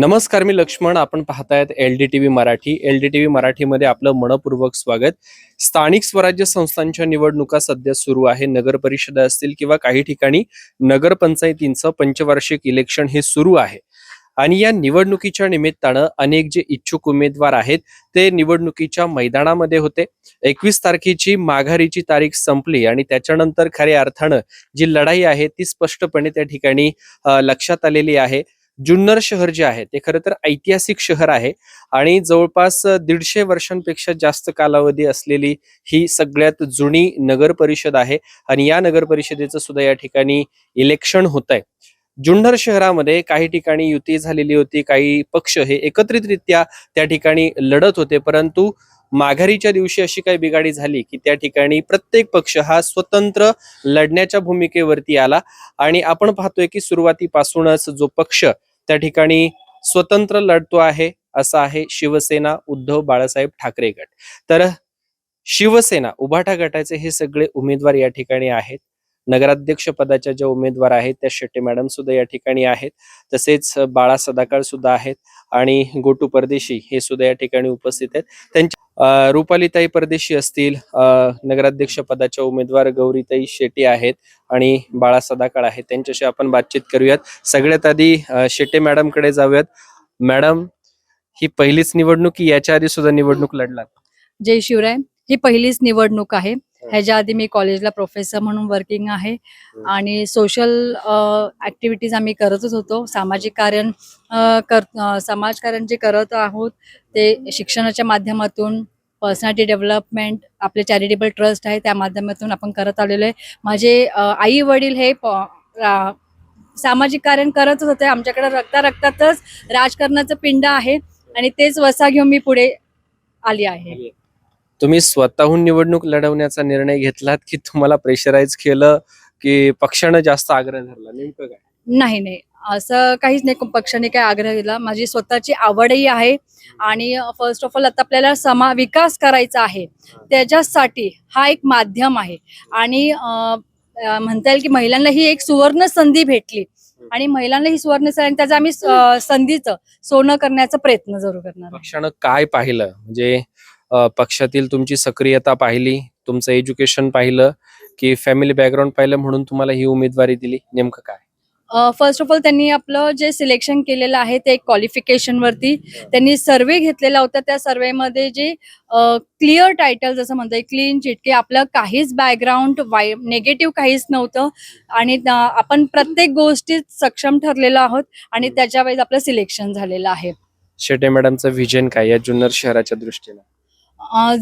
नमस्कार मी लक्ष्मण आपण पाहतायत L D T V Marathi. L D T V मराठीमध्ये आपलं मनपूर्वक स्वागत. स्थानिक स्वराज्य संस्थांच्या निवडणुका सध्या सुरू आहे. नगर परिषदा असतील किंवा काही ठिकाणी नगरपंचायतींचं पंचवार्षिक इलेक्शन हे सुरू आहे. आणि या निवडणुकीच्या निमित्तानं अनेक जे इच्छुक उमेदवार आहेत ते निवडणुकीच्या मैदानामध्ये होते. एकवीस तारखेची माघारीची तारीख संपली आणि त्याच्यानंतर खऱ्या अर्थानं जी लढाई आहे ती स्पष्टपणे त्या ठिकाणी लक्षात आलेली आहे. जुन्नर शहर जे आहे ते खरं तर ऐतिहासिक शहर आहे आणि जवळपास दीडशे वर्षांपेक्षा जास्त कालावधी असलेली ही सगळ्यात जुनी नगर परिषद आहे आणि या नगर परिषदेचं सुद्धा या ठिकाणी इलेक्शन होत आहे जुन्नर शहरामध्ये काही ठिकाणी युती झालेली होती काही पक्ष हे एकत्रितरित्या त्या ठिकाणी लढत होते परंतु माघारीच्या दिवशी अशी काही बिघाडी झाली की त्या ठिकाणी प्रत्येक पक्ष हा स्वतंत्र लढण्याच्या भूमिकेवरती आला आणि आपण पाहतोय की सुरुवातीपासूनच जो पक्ष त्या ठिकाणी स्वतंत्र लढतो आहे असा आहे शिवसेना उद्धव बाळासाहेब ठाकरे गट. तर शिवसेना उभाटा गटाचे हे सगळे उमेदवार या ठिकाणी आहेत. नगराध्यक्ष पदाच्या ज्या उमेदवार आहेत त्या शेट्टे मॅडम सुद्धा या ठिकाणी आहेत. तसेच बाळा सदाकाळ सुद्धा आहेत आणि गोटू परदेशी हे सुद्धा या ठिकाणी उपस्थित आहेत. त्यांच्या रुपालीताई परदेशी असतील अं, नगराध्यक्ष पदाच्या उमेदवार गौरीताई शेटी आहेत आणि बाळा सदाकाळ आहेत. त्यांच्याशी आपण बातचीत करूयात. सगळ्यात आधी शेटे मॅडमकडे मॅडमकडे जाऊयात. मॅडम ही पहिलीच निवडणूक याच्या आधी सुद्धा निवडणूक लढलात. जय शिवराय. ही पहिलीच निवडणूक आहे. ह्याच्या आधी मी कॉलेजला प्रोफेसर म्हणून वर्किंग आहे. आणि सोशल ऍक्टिव्हिटीज आम्ही करतच होतो. सामाजिक कार्य कर अ, समाजकार्य जे करत आहोत ते शिक्षणाच्या माध्यमातून पर्सनॅलिटी डेव्हलपमेंट आपले चॅरिटेबल ट्रस्ट आहे त्या माध्यमातून आपण करत आलेलो आहे. माझे आई वडील हे सामाजिक कार्य करतच होते. आमच्याकडे रक्ता रक्तातच राजकारणाचं पिंड आहे आणि तेच वसा घेऊन मी पुढे आली आहे. तुम्ही स्वतःहून निवडणूक लढवण्याचा निर्णय घेतलात की तुम्हाला प्रेशराईज केलं की पक्षानं जास्त आग्रह धरला? नेमकं काय? नाही नाही. असं काहीच नाही. पक्षाने काय आग्रह केला माझी स्वतःची आवडही आहे. आणि फर्स्ट ऑफ ऑल आता आपल्याला समा विकास करायचा आहे. त्याच्यासाठी हा एक माध्यम आहे. आणि म्हणता येईल की महिलांना ही एक सुवर्ण संधी भेटली. आणि महिलांना ही सुवर्ण संधी त्याचं आम्ही संधीचं सोनं करण्याचा प्रयत्न जरूर करणार. पक्षानं काय पाहिलं? म्हणजे पक्षातील तुमची सक्रियता पाहिली तुमचं एज्युकेशन पाहिलं की फॅमिली बॅकग्राऊंड पाहिलं म्हणून तुम्हाला ही उमेदवारी दिली नेमकं काय? फर्स्ट ऑफ ऑल त्यांनी आपलं जे सिलेक्शन केलेलं आहे ते क्वालिफिकेशन वरती त्यांनी सर्वे घेतलेला होता. त्या सर्वेमध्ये जे क्लिअर टायटल जसं म्हणतोय क्लीन चिट की आपलं काहीच बॅकग्राऊंड वाय नेगेटिव्ह काहीच नव्हतं. आणि आपण प्रत्येक गोष्टीत सक्षम ठरलेलो आहोत आणि त्याच्या वेळेस आपलं सिलेक्शन झालेलं आहे. शेटे मॅडमचं व्हिजन काय या जुन्नर शहराच्या दृष्टीनं?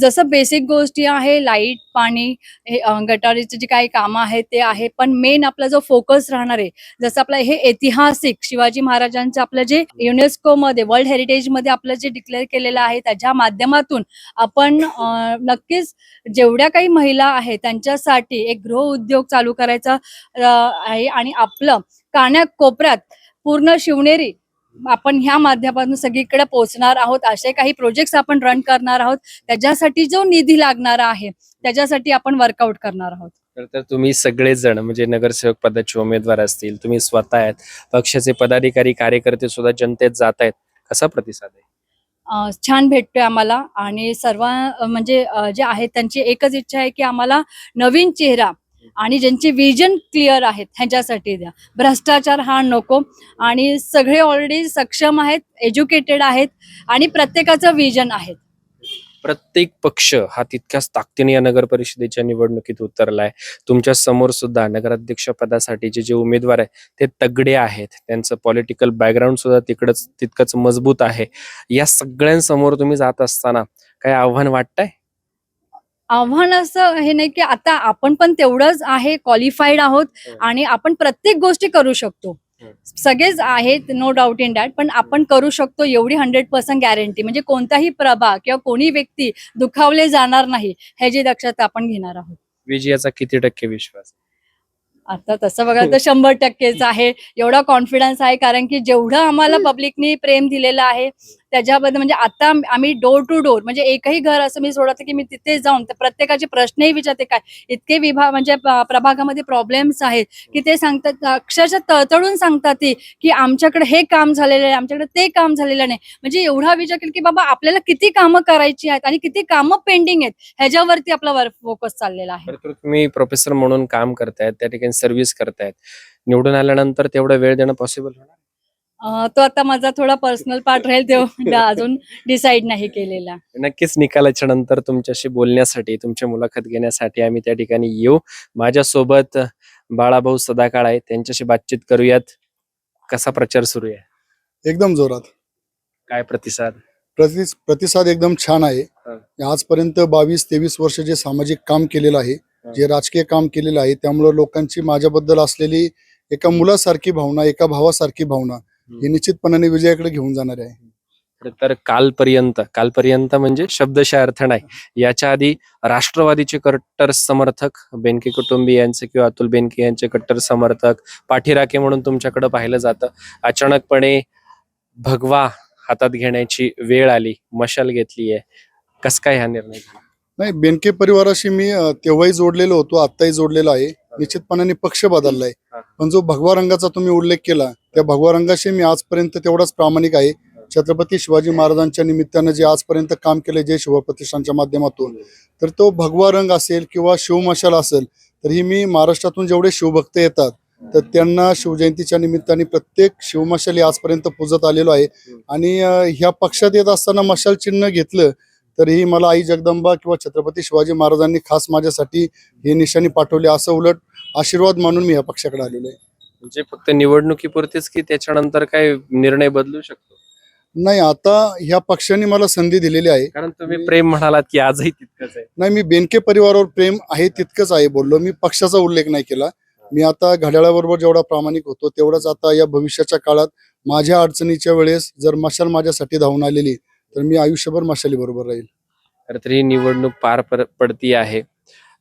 जसं बेसिक गोष्टी आहे लाइट पाणी हे गटारीचे जे काही कामं आहेत ते आहे. पण मेन आपला जो फोकस राहणार आहे जसं आपलं हे ऐतिहासिक शिवाजी महाराजांचं आपलं जे युनेस्को मध्ये वर्ल्ड हेरिटेजमध्ये आपलं जे डिक्लेअर केलेलं आहे त्याच्या माध्यमातून आपण नक्कीच जेवढ्या काही महिला आहेत त्यांच्यासाठी एक गृह उद्योग चालू करायचा आहे. आणि आपलं कान्या कोपऱ्यात पूर्ण शिवनेरी आपण ह्या माध्यमातून सगळीकडे पोहोचणार आहोत. असे काही प्रोजेक्ट्स आपण रन करणार आहोत. त्याच्यासाठी जो निधी लागणारा आहे त्याच्यासाठी आपण वर्कआउट करणार आहोत. तर तर तुम्ही सगळेजण म्हणजे नगरसेवक पदाचे उमेदवार असतील तुम्ही स्वतः आहेत पक्षाचे पदाधिकारी कार्यकर्ते सुद्धा जनतेत जात आहेत. कसा प्रतिसाद आहे? छान भेटतोय आम्हाला. आणि सर्व म्हणजे जे आहेत त्यांची एकच इच्छा आहे की आम्हाला नवीन चेहरा आणि ज्यांचे विजन क्लिअर आहेत ह्याच्यासाठी द्या. भ्रष्टाचार हा नको. आणि सगळे ऑलरेडी सक्षम आहेत एज्युकेटेड आहेत आणि प्रत्येकाचं विजन आहे प्रत्येक पक्ष हा तितक्याच ताकदीने या नगर परिषदेच्या निवडणुकीत उतरलाय. तुमच्यासमोर सुद्धा नगराध्यक्ष पदासाठीचे जे उमेदवार आहेत ते तगडे आहेत. त्यांचं पॉलिटिकल बॅकग्राऊंड सुद्धा तिकडच तितकंच मजबूत आहे. या सगळ्यांसमोर तुम्ही जात असताना काय आव्हान वाटतंय? आव्हान असं हे नाही की आता आपण पण तेवढंच आहे क्वालिफाईड आहोत हं. आणि आपण प्रत्येक गोष्टी करू शकतो. हं. सगळेच आहेत नो डाऊट इन दॅट पण आपण करू शकतो एवढी हंड्रेड पर्सेंट गॅरंटी म्हणजे कोणताही प्रभाग किंवा कोणी व्यक्ती दुखावले जाणार नाही ह्याची दक्षता आपण घेणार आहोत. विजयाचा किती टक्के विश्वास? आता तसं बघायला तर शंभर टक्केच आहे. एवढा कॉन्फिडन्स आहे कारण की जेवढं आम्हाला पब्लिकनी प्रेम दिलेलं आहे त्याच्याबद्दल म्हणजे आता आम्ही डोर टू डोर म्हणजे एकही घर असं मी सोडत की मी तिथे जाऊन प्रत्येकाचे प्रश्नही विचारते काय? इतके विभाग म्हणजे प्रभागामध्ये प्रॉब्लेम्स आहेत की ते सांगतात अक्षरशः तळतळून सांगतात ती की आमच्याकडे हे काम झालेलं आहे आमच्याकडे ते काम झालेलं नाही. म्हणजे एवढा विचार केला की बाबा आपल्याला किती कामं करायची आहेत आणि किती कामं पेंडिंग आहेत ह्याच्यावरती आपला वर्क फोकस चाललेला आहे. तुम्ही प्रोफेसर म्हणून काम करतायत त्या ठिकाणी सर्व्हिस करतायत. निवडून आल्यानंतर तेवढा वेळ देणं पॉसिबल होणार? तो आता माझा थोडा पर्सनल पार्ट राहील तो अजून डिसाईड नाही केलेला. नक्कीच निकालाच्या नंतर तुमच्याशी बोलण्यासाठी तुमची मुलाखत घेण्यासाठी आम्ही त्या ठिकाणी येऊ. माझ्यासोबत बाळाभाऊ सदाकाळ आहे त्यांच्याशी बातचीत करूयात. कसा प्रचार सुरू आहे? एकदम जोरात. काय प्रतिसाद? प्रति प्रतिसाद एकदम छान आहे. आजपर्यंत बावीस तेवीस वर्ष जे सामाजिक काम केलेलं आहे जे राजकीय काम केलेलं आहे त्यामुळे लोकांची माझ्याबद्दल असलेली एका मुलासारखी भावना एका भावासारखी भावना ही निश्चितपणाने विजयाकडे घेऊन जाणार आहे. तर कालपर्यंत कालपर्यंत म्हणजे शब्दशः अर्थ नाही. याच्या आधी राष्ट्रवादीचे कट्टर समर्थक बेनके कुटुंबीयांचे किंवा अतुल बेनके यांचे कट्टर समर्थक पाठीराखे म्हणून तुमच्याकडे पाहिलं जातं. अचानकपणे भगवा हातात घेण्याची वेळ आली मशाल घेतली आहे कस काय हा निर्णय झाला? नाही बेनके परिवाराशी मी तेव्हाही जोडलेलो होतो आत्ताही जोडलेलो आहे. निश्चितपणाने पक्ष बदललाय. पण जो भगवा रंगाचा तुम्ही उल्लेख केला त्या भगवा रंगाशी मी आजपर्यंत तेवढाच प्रामाणिक आहे. छत्रपती शिवाजी महाराजांच्या निमित्तानं जे आजपर्यंत काम केले जे शिवप्रतिष्ठानच्या माध्यमातून तर तो भगवा रंग असेल किंवा शिवमशाल असेल तर ही मी महाराष्ट्रातून जेवढे शिवभक्त येतात तर त्यांना शिवजयंतीच्या निमित्ताने प्रत्येक शिवमशाली आजपर्यंत पूजत आलेलो आहे. आणि ह्या पक्षात येत असताना मशाल चिन्ह घेतलं तरीही मला आई जगदंबा किंवा छत्रपती शिवाजी महाराजांनी खास माझ्यासाठी हे निशाणी पाठवले असं उलट आशीर्वाद मानून मी या पक्षाकडे आलेलो आहे. म्हणजे फक्त निवडणुकीपुरतीच की त्याच्यानंतर काय निर्णय बदलू शकतो? नाही आता ह्या पक्षाने मला संधी दिलेली आहे. कारण तुम्ही प्रेम म्हणालात की आजही तितकंच आहे. नाही मी बेनके परिवारावर प्रेम आहे तितकंच आहे बोललो. मी पक्षाचा उल्लेख नाही केला. मी आता घड्याळाबरोबर जेवढा प्रामाणिक होतो तेवढाच आता या भविष्याच्या काळात माझ्या अडचणीच्या वेळेस जर मशाल माझ्यासाठी धावून आलेली तर मी आयुष्यभर मशाली बरोबर राहील तर तरी निवडणूक पार पर- पडती आहे.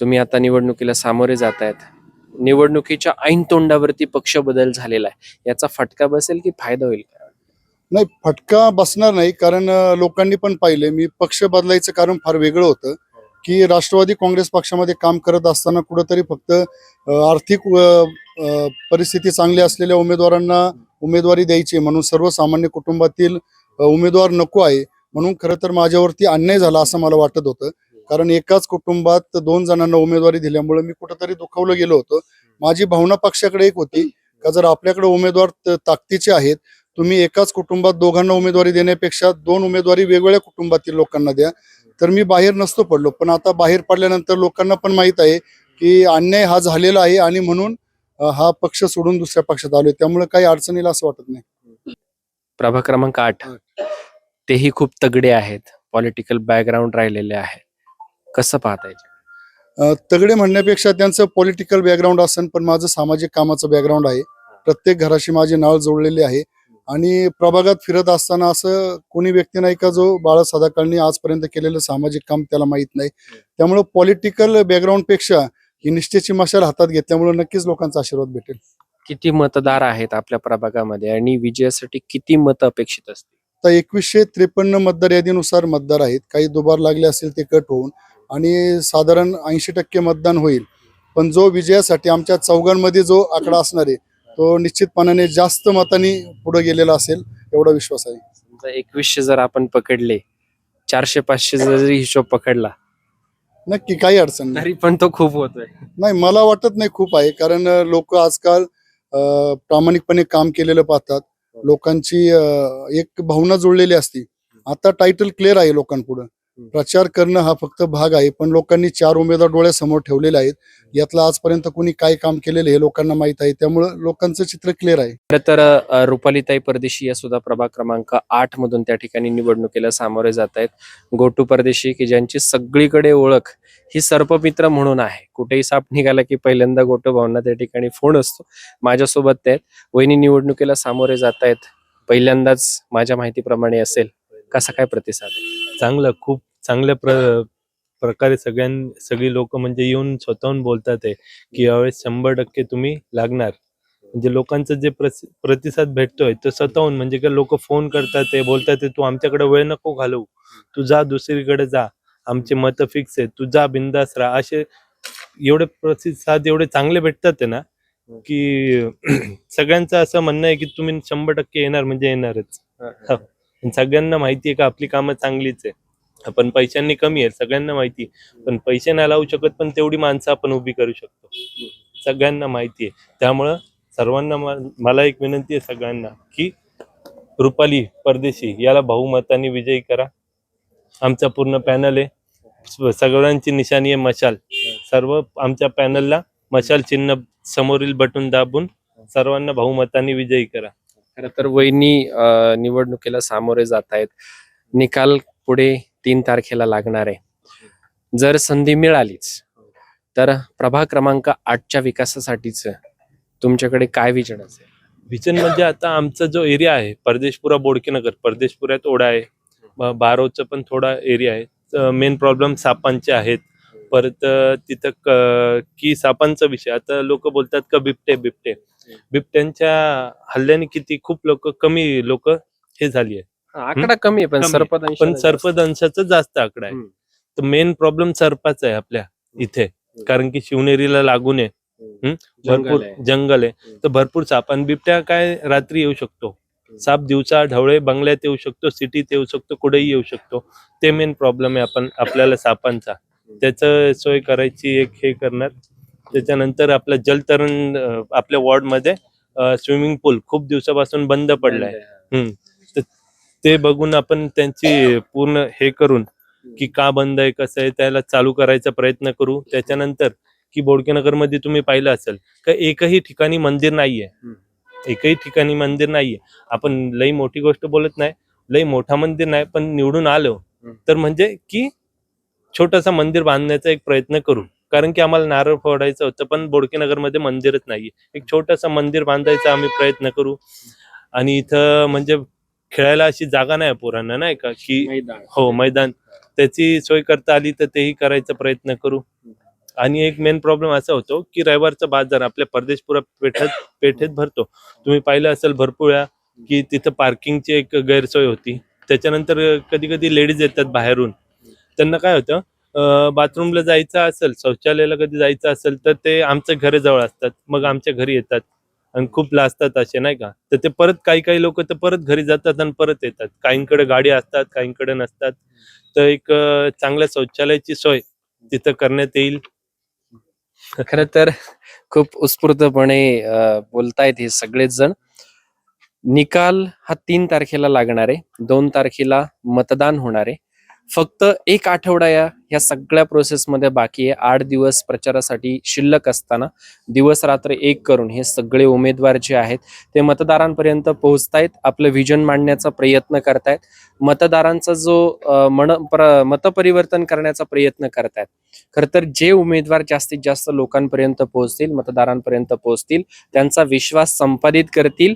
तुम्ही आता निवडणुकीला सामोरे जात आहेत निवडणुकीच्या ऐन तोंडावरती पक्ष बदल झालेला आहे. याचा फटका बसेल की फायदा होईल नाही फटका बसणार नाही कारण लोकांनी पण पाहिले मी पक्ष बदलायचं कारण फार वेगळं होतं की राष्ट्रवादी काँग्रेस पक्षामध्ये काम करत असताना कुठंतरी फक्त आर्थिक परिस्थिती चांगली असलेल्या उमेदवारांना उमेदवारी द्यायची म्हणून सर्वसामान्य कुटुंबातील उमेदवार नको आहे. म्हणून खरं तर माझ्यावरती अन्याय झाला असं मला वाटत होतं. कारण एकाच कुटुंबात दोन जणांना उमेदवारी दिल्यामुळे मी कुठंतरी दुखावलं गेलो होतो. माझी भावना पक्षाकडे एक होती का जर आपल्याकडे उमेदवार ताकदीचे आहेत तुम्ही एकाच कुटुंबात दोघांना उमेदवारी देण्यापेक्षा दोन उमेदवारी वेगवेगळ्या कुटुंबातील लोकांना द्या. तर मी बाहेर नसतो पडलो. पण आता बाहेर पडल्यानंतर लोकांना पण माहीत आहे की अन्याय हा झालेला आहे आणि म्हणून हा पक्ष सोडून दुसऱ्या पक्षात आलोय. त्यामुळे काही अडचणीला असं वाटत नाही. प्रभाग क्रमांक आठ. तेही खूप तगडे आहेत. पॉलिटिकल बॅकग्राऊंड राहिलेले आहे कसं पाहता येईल तगडे म्हणण्यापेक्षा त्यांचं पॉलिटिकल बॅकग्राऊंड असेल पण माझं सामाजिक कामाचं बॅकग्राऊंड आहे. प्रत्येक घराशी माझी नाळ जोडलेली आहे. आणि प्रभागात फिरत असताना असं कोणी व्यक्ती नाही का जो बाळा सदाकाळनी आजपर्यंत केलेलं सामाजिक काम त्याला माहीत नाही. त्यामुळं पॉलिटिकल बॅकग्राऊंडपेक्षा ही निष्ठेची मशाल हातात घेतल्यामुळे नक्कीच लोकांचा आशीर्वाद भेटेल. किती मतदार आहेत आपल्या प्रभागामध्ये आणि विजयासाठी किती मतं अपेक्षित असतील? आता एकवीसशे त्रेपन्न मतदार यादीनुसार मतदार आहेत. काही दुबार लागले असेल ते कट होऊन. आणि साधारण ऐंशी टक्के मतदान होईल. पण जो विजयासाठी आमच्या चौघांमध्ये जो आकडा असणार आहे तो निश्चितपणाने जास्त मतांनी पुढे गेलेला असेल एवढा विश्वास आहे. समजा एकवीसशे जर आपण पकडले चारशे पाचशे जरी हिशोब पकडला नक्की काही अडचण नाही. तरी पण तो खूप होतोय. नाही मला वाटत नाही खूप आहे कारण लोक आजकाल अं, प्रामाणिकपणे काम केलेलं पाहतात. लोकांची अं, एक भावना जुळलेली असती. आता टायटल क्लिअर आहे लोकांपुढं. प्रचार करणं हा फक्त भाग आहे पण लोकांनी चार उमेदवार डोळ्यासमोर ठेवलेले आहेत. यातलं आजपर्यंत कोणी काय काम केलेलं हे लोकांना माहीत आहे. त्यामुळं लोकांचं चित्र क्लिअर आहे. खरं तर रुपालीताई परदेशी या सुद्धा प्रभाग क्रमांक आठ मधून त्या ठिकाणी निवडणुकीला सामोरे जात आहेत. गोटू परदेशी की ज्यांची सगळीकडे ओळख ही सर्पमित्र म्हणून आहे. कुठेही साप निघाला की पहिल्यांदा गोटू भावना त्या ठिकाणी फोन असतो. माझ्यासोबत ते आहेत. वहिनी निवडणुकीला सामोरे जात आहेत. पहिल्यांदाच माझ्या माहितीप्रमाणे असेल. कसा काय प्रतिसाद आहे? चांगलं. खूप चांगल्या प्र प्रकारे सगळ्यां सगळी लोक म्हणजे येऊन स्वतःहून बोलतात आहे की यावेळेस शंभर टक्के तुम्ही लागणार. म्हणजे लोकांचं जे प्रतिसाद भेटतोय तो स्वतःहून म्हणजे का लोक फोन करतात ते बोलतात ते तू आमच्याकडे वेळ नको घालवू. तू जा दुसरीकडे जा. आमचे मत फिक्स आहे तू जा बिंदास राहा. असे एवढे प्रतिसाद एवढे चांगले भेटतात ना की सगळ्यांचं असं म्हणणं आहे की तुम्ही शंभर टक्के येणार म्हणजे येणारच. सगळ्यांना माहिती आहे का आपली कामं चांगलीच आहे. आपण पैशांनी कमी आहे सगळ्यांना माहिती आहे. पण पैसे नाही लावू शकत पण तेवढी माणसं आपण उभी करू शकतो. सगळ्यांना माहिती आहे. त्यामुळं सर्वांना मला एक विनंती आहे सगळ्यांना की रुपाली परदेशी याला बहुमताने विजयी करा. आमचा पूर्ण पॅनल आहे. सगळ्यांची निशाणी आहे मशाल. सर्व आमच्या पॅनलला मशाल चिन्ह समोरील बटून दाबून सर्वांना बहुमताने विजयी करा. खरं तर वहिनी निवडणुकीला सामोरे जात आहेत. निकाल पुढे तीन तारखेला लागणार आहे. जर संधी मिळालीच तर प्रभाग क्रमांक आठच्या विकासासाठीच तुमच्याकडे काय विजन असेल? विजन म्हणजे आता आमचा जो एरिया आहे परदेशपुरा बोडकेनगर परदेशपुऱ्यात ओढा आहे. बारोचा पण थोडा एरिया आहे. मेन प्रॉब्लेम सापांचे आहेत. परत तिथं क- की सापांचा विषय आता लोक बोलतात का बिबटे बिबटे. बिबट्यांच्या हल्ल्याने किती खूप लोक कमी लोक हे झाली आहे आकडा कमी आहे पण कमी आहे. सर्पदंश पण सर्पदंशाचा जास्त आकडा आहे. हम्म. तर मेन प्रॉब्लेम सर्पाचा आहे आपल्या इथे. कारण की शिवनेरीला लागून आहे? भरपूर जंगल आहे. तर भरपूर साप आणि बिबट्या काय रात्री येऊ शकतो. साप दिवसा ढवळे बंगल्यात येऊ शकतो सिटीत येऊ शकतो कुठेही येऊ शकतो. ते मेन प्रॉब्लेम आहे आपण आपल्याला सापांचा. त्याचं सोय करायची एक हे करणार. त्याच्यानंतर आपलं जलतरण अं, आपल्या वॉर्डमध्ये स्विमिंग पूल खूप दिवसापासून बंद पडलाय. हम्म. ते बघून आपण त्यांची पूर्ण हे करून की का बंद आहे कसं आहे त्याला चालू करायचा प्रयत्न करू. त्याच्यानंतर की बोडकेनगरमध्ये तुम्ही पाहिलं असेल का एकही ठिकाणी मंदिर नाहीये. एकही ठिकाणी मंदिर नाहीये. आपण लई मोठी गोष्ट बोलत नाही लई मोठा मंदिर नाही पण निवडून आलो. तर म्हणजे की छोटासा मंदिर बांधण्याचा एक प्रयत्न करू. कारण की आम्हाला नारळ फोडायचं होतं पण बोडकेनगरमध्ये मंदिरच नाहीये. एक छोटासा मंदिर बांधायचा आम्ही प्रयत्न करू. आणि इथं म्हणजे खेळायला अशी जागा नाही पोरांना नाही का? की मैदान. हो मैदान. त्याची सोय करता आली तर तेही करायचा प्रयत्न करू. आणि एक मेन प्रॉब्लेम असा होतो की रविवारचा बाजार आपल्या परदेशपुरा पेठेत पेठेत भरतो. तुम्ही पाहिलं असेल भरपूर वेळा की तिथं पार्किंगची एक गैरसोय होती. त्याच्यानंतर कधी कधी लेडीज येतात बाहेरून. त्यांना काय होतं बाथरूमला जायचं असेल शौचालयाला कधी जायचं असेल तर ते आमच्या घराजवळ असतात. मग आमच्या घरी येतात. आणि खूप लाजतात असे नाही का? तर ते परत काही काही लोक तर परत घरी जातात आणि परत येतात. काहींकडे गाडी असतात काहींकडे नसतात. तर एक चांगल्या शौचालयाची सोय तिथं करण्यात येईल. खर तर खूप उत्स्फूर्तपणे बोलतायत हे सगळेच जण. निकाल हा तीन तारखेला लागणार आहे. दोन तारखेला मतदान होणार आहे. फक्त एक आठवडा या ह्या सगळ्या प्रोसेसमध्ये बाकी आहे. आठ दिवस प्रचारासाठी शिल्लक असताना दिवस रात्र एक करून हे सगळे उमेदवार जे आहेत ते मतदारांपर्यंत पोहोचतायत आपलं व्हिजन मांडण्याचा प्रयत्न करतायत. मतदारांचा जो मन प्र- मतपरिवर्तन करण्याचा प्रयत्न करतायत. खर तर जे उमेदवार जास्तीत जास्त लोकांपर्यंत पोहोचतील मतदारांपर्यंत पोहोचतील त्यांचा विश्वास संपादित करतील.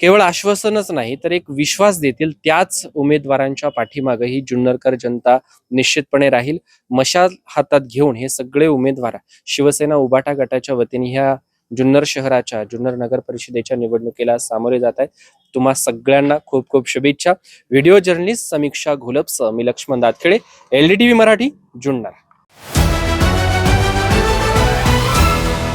केवळ आश्वासनच नाही तर एक विश्वास देतील त्याच उमेदवारांच्या पाठीमागे ही जुन्नरकर जनता निश्चितपणे राहील. मशाल हातात घेऊन हे सगळे उमेदवार शिवसेना उबाटा गटाच्या वतीने ह्या जुन्नर शहराच्या जुन्नर नगर परिषदेच्या निवडणुकीला सामोरे जात आहेत. तुम्हा सगळ्यांना खूप खूप शुभेच्छा. व्हिडिओ जर्नलिस्ट समीक्षा घोलपसह मी लक्ष्मण दातखेडे एलडीटीव्ही मराठी जुन्नर.